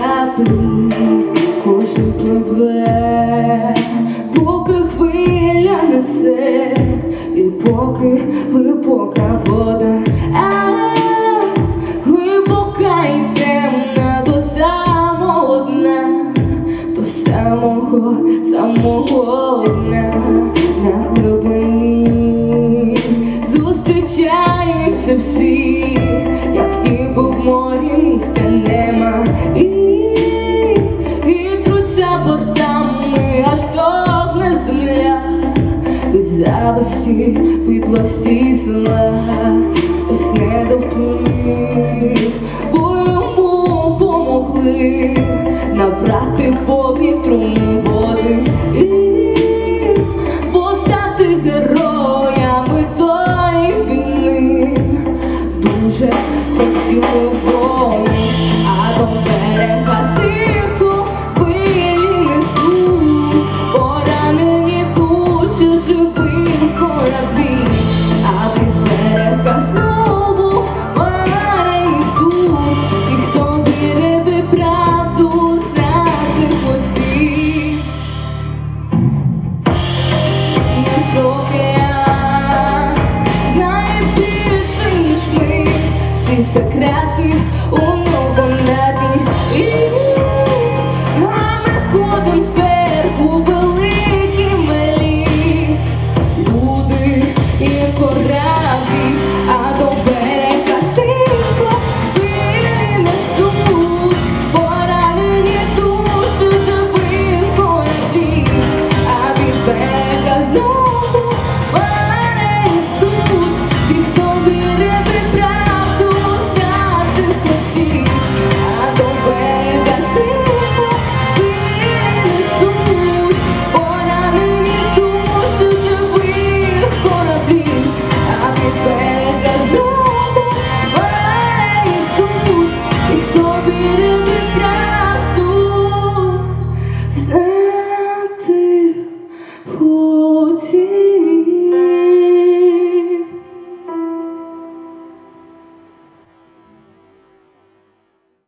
краплі, кожен пливе, поки хвиля несе, і поки глибока вода, глибока темна до самого дна, до самого, самого дна бортами, аж товне земля. Від зависті, від власті зла, ось не допоміг, бо йому помогли. Набрати повітру воду.